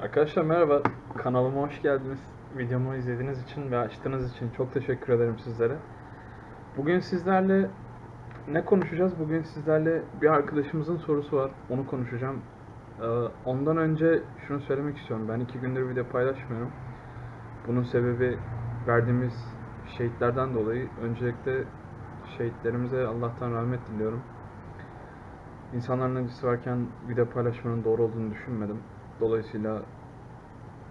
Arkadaşlar merhaba, kanalıma hoş geldiniz. Videomu izlediğiniz için ve açtığınız için çok teşekkür ederim sizlere. Bugün sizlerle ne konuşacağız? Bugün sizlerle bir arkadaşımızın sorusu var, onu konuşacağım. Ee, ondan önce şunu söylemek istiyorum, ben iki gündür video paylaşmıyorum. Bunun sebebi verdiğimiz şehitlerden dolayı. Öncelikle şehitlerimize Allah'tan rahmet diliyorum. İnsanların acısı varken video paylaşmanın doğru olduğunu düşünmedim. Dolayısıyla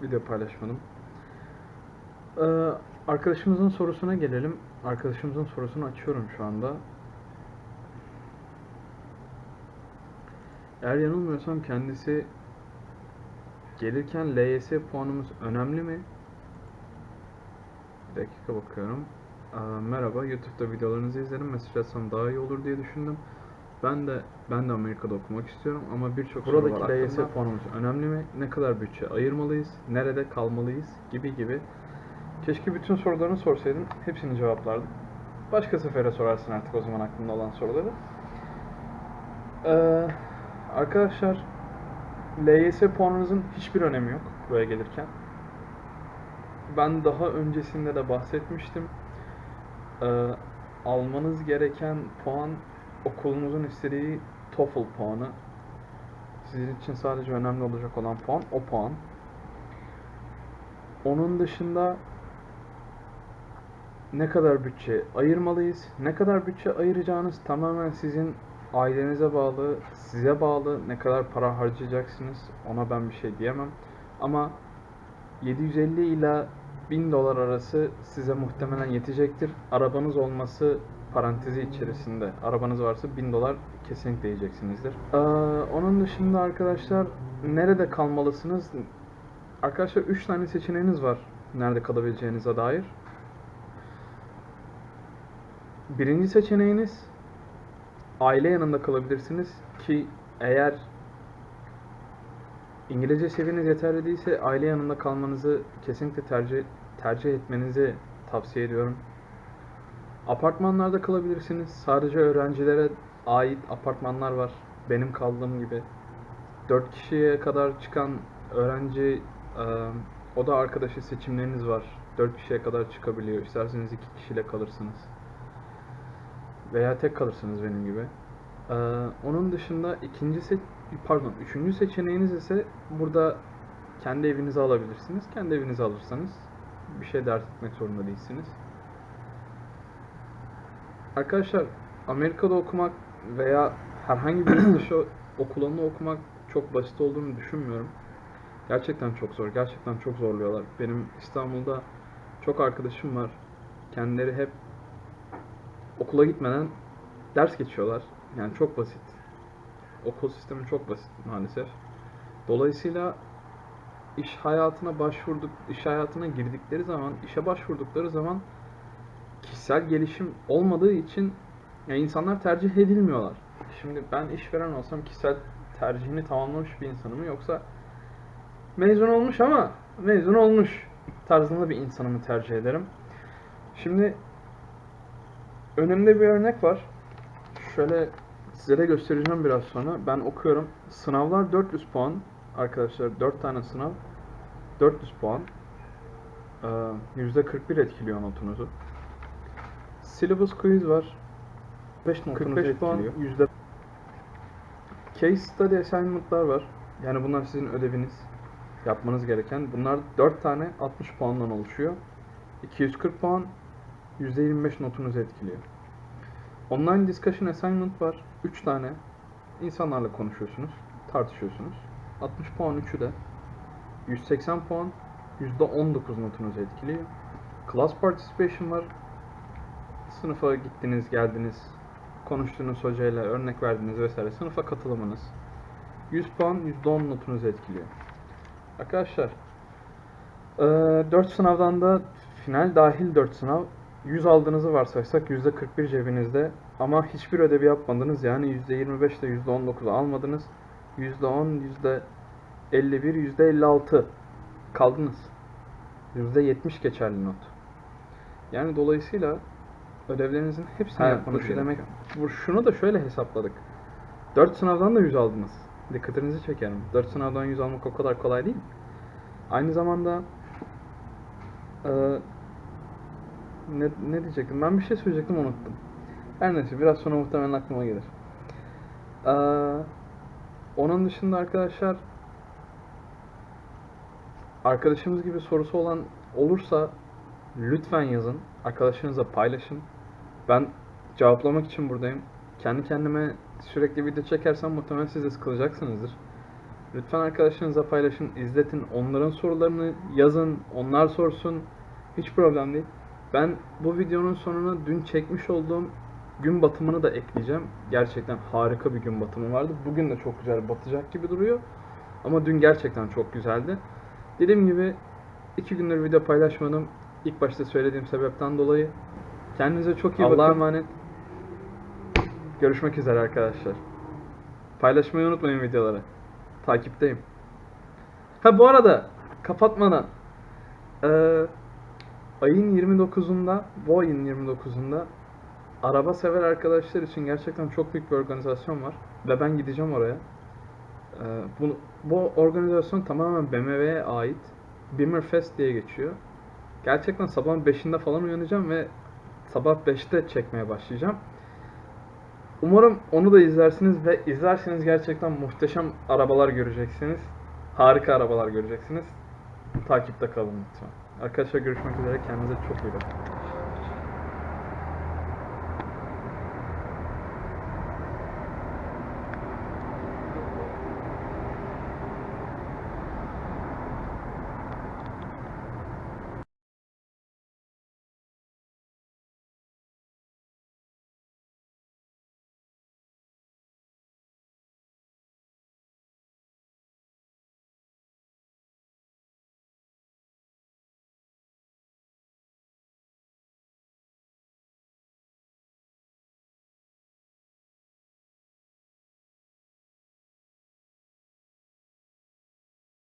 video paylaşmadım. Ee, arkadaşımızın sorusuna gelelim. Arkadaşımızın sorusunu açıyorum şu anda. Eğer yanılmıyorsam kendisi gelirken LYS puanımız önemli mi? Bir dakika bakıyorum. Ee, merhaba, YouTube'da videolarınızı izledim. Mesaj atsam daha iyi olur diye düşündüm. Ben de ben de Amerika'da okumak istiyorum ama birçok soru var Buradaki LYS aklımda. puanımız önemli mi? Ne kadar bütçe ayırmalıyız? Nerede kalmalıyız? Gibi gibi. Keşke bütün sorularını sorsaydın. Hepsini cevaplardım. Başka sefere sorarsın artık o zaman aklında olan soruları. Ee, arkadaşlar LYS puanınızın hiçbir önemi yok buraya gelirken. Ben daha öncesinde de bahsetmiştim. Ee, almanız gereken puan okulunuzun istediği TOEFL puanı. Sizin için sadece önemli olacak olan puan o puan. Onun dışında ne kadar bütçe ayırmalıyız? Ne kadar bütçe ayıracağınız tamamen sizin ailenize bağlı, size bağlı. Ne kadar para harcayacaksınız ona ben bir şey diyemem. Ama 750 ila 1000 dolar arası size muhtemelen yetecektir. Arabanız olması parantezi içerisinde. Arabanız varsa 1000 dolar kesinlikle yiyeceksinizdir. Ee, onun dışında arkadaşlar nerede kalmalısınız? Arkadaşlar 3 tane seçeneğiniz var nerede kalabileceğinize dair. Birinci seçeneğiniz aile yanında kalabilirsiniz ki eğer İngilizce seviyeniz yeterli değilse aile yanında kalmanızı kesinlikle tercih tercih etmenizi tavsiye ediyorum. Apartmanlarda kalabilirsiniz. Sadece öğrencilere ait apartmanlar var. Benim kaldığım gibi. 4 kişiye kadar çıkan öğrenci e, oda arkadaşı seçimleriniz var. 4 kişiye kadar çıkabiliyor. İsterseniz 2 kişiyle kalırsınız. Veya tek kalırsınız benim gibi. Ee, onun dışında ikinci se pardon üçüncü seçeneğiniz ise burada kendi evinizi alabilirsiniz. Kendi evinizi alırsanız bir şey dert etmek zorunda değilsiniz. Arkadaşlar Amerika'da okumak veya herhangi bir yurt dışı okulunda okumak çok basit olduğunu düşünmüyorum. Gerçekten çok zor. Gerçekten çok zorluyorlar. Benim İstanbul'da çok arkadaşım var. Kendileri hep okula gitmeden ders geçiyorlar. Yani çok basit. Okul sistemi çok basit maalesef. Dolayısıyla iş hayatına başvurduk, iş hayatına girdikleri zaman, işe başvurdukları zaman kişisel gelişim olmadığı için yani insanlar tercih edilmiyorlar. Şimdi ben işveren olsam kişisel tercihini tamamlamış bir insanım yoksa mezun olmuş ama mezun olmuş tarzında bir insanımı tercih ederim. Şimdi önümde bir örnek var. Şöyle size de göstereceğim biraz sonra. Ben okuyorum. Sınavlar 400 puan. Arkadaşlar 4 tane sınav. 400 puan. Ee, %41 etkiliyor notunuzu. Syllabus quiz var. 5 notunuzu 45 puan yüzde Case study assignment'lar var. Yani bunlar sizin ödeviniz. Yapmanız gereken. Bunlar 4 tane 60 puandan oluşuyor. 240 puan %25 notunuzu etkiliyor. Online discussion assignment var. 3 tane. İnsanlarla konuşuyorsunuz. Tartışıyorsunuz. 60 puan 3'ü de. 180 puan %19 notunuzu etkiliyor. Class participation var. Sınıfa gittiniz, geldiniz. Konuştuğunuz hocayla örnek verdiniz vesaire. Sınıfa katılımınız. 100 puan %10 notunuzu etkiliyor. Arkadaşlar 4 sınavdan da final dahil 4 sınav 100 aldığınızı varsaysak %41 cebinizde ama hiçbir ödevi yapmadınız yani %25 ile %19 almadınız. %10, %51, %56 kaldınız. %70 geçerli not. Yani dolayısıyla ödevlerinizin hepsini Ha, yapmanız bu demek. Bu, şunu da şöyle hesapladık. 4 sınavdan da 100 aldınız. Dikkatinizi çekerim. 4 sınavdan 100 almak o kadar kolay değil. Aynı zamanda eee, ne, ne diyecektim? Ben bir şey söyleyecektim unuttum. Her neyse biraz sonra muhtemelen aklıma gelir. Eee, onun dışında arkadaşlar arkadaşımız gibi sorusu olan olursa lütfen yazın. Arkadaşlarınızla paylaşın. Ben cevaplamak için buradayım. Kendi kendime sürekli video çekersem muhtemelen siz de sıkılacaksınızdır. Lütfen arkadaşlarınızla paylaşın, izletin. Onların sorularını yazın, onlar sorsun. Hiç problem değil. Ben bu videonun sonuna dün çekmiş olduğum gün batımını da ekleyeceğim. Gerçekten harika bir gün batımı vardı. Bugün de çok güzel batacak gibi duruyor. Ama dün gerçekten çok güzeldi. Dediğim gibi iki gündür video paylaşmadım. İlk başta söylediğim sebepten dolayı. Kendinize çok iyi bakın. Allah'a emanet. Görüşmek üzere arkadaşlar. Paylaşmayı unutmayın videoları. Takipteyim. Ha bu arada kapatmadan eee, ayın 29'unda bu ayın 29'unda araba sever arkadaşlar için gerçekten çok büyük bir organizasyon var ve ben gideceğim oraya. Eee, bu, bu organizasyon tamamen BMW'ye ait Beamer Fest diye geçiyor. Gerçekten sabahın 5'inde falan uyanacağım ve sabah 5'te çekmeye başlayacağım. Umarım onu da izlersiniz ve izlerseniz gerçekten muhteşem arabalar göreceksiniz. Harika arabalar göreceksiniz. Takipte kalın lütfen. Arkadaşlar görüşmek üzere. Kendinize çok iyi bakın.